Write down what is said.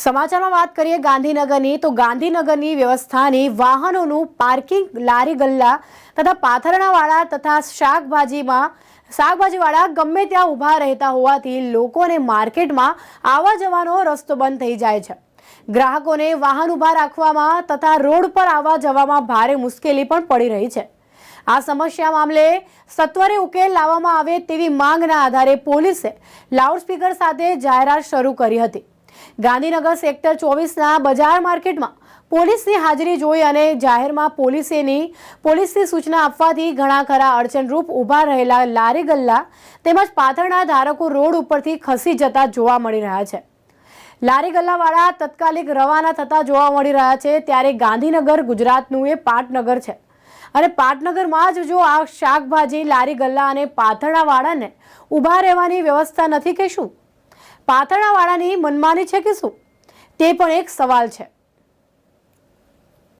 સમાચારમાં વાત કરીએ ગાંધીનગરની, તો ગાંધીનગરની વ્યવસ્થાની વાહનોનું પાર્કિંગ લારી ગલ્લા તથા પાથરણાવાળા તથા શાકભાજીમાં, શાકભાજીવાળા ગમે ત્યાં ઊભા રહેતા હોવાથી લોકોને માર્કેટમાં આવવા જવાનો રસ્તો બંધ થઈ જાય છે. ગ્રાહકોને વાહન ઊભા રાખવામાં તથા રોડ પર આવવા જવામાં ભારે મુશ્કેલી પણ પડી રહી છે. આ સમસ્યા મામલે સત્વરે ઉકેલ લાવવામાં આવે તેવી માંગના આધારે પોલીસે લાઉડસ્પીકર સાથે જાહેરાત શરૂ કરી હતી. ગાંધીનગર સેક્ટર ચોવીસના બજાર માર્કેટમાં પોલીસની હાજરી જોઈ અને જાહેરમાં પોલીસેની પોલીસની સૂચના આપવાથી ઘણા ખરા અડચણરૂપ ઊભા રહેલા લારી ગલ્લા તેમજ પાથરના ધારકો રોડ ઉપરથી ખસી જતા જોવા મળી રહ્યા છે. લારી ગલ્લાવાળા તત્કાલિક રવાના થતા જોવા મળી રહ્યા છે ત્યારે ગાંધીનગર ગુજરાતનું એ પાટનગર છે. અને પાટનગરમાં જ જો આ શાકભાજી, લારી ગલ્લા અને પાથરણાવાળાને ઊભા રહેવાની વ્યવસ્થા નથી કે શું? પાથરણાવાળાની મનમાની છે કે શું? તે પણ એક સવાલ છે.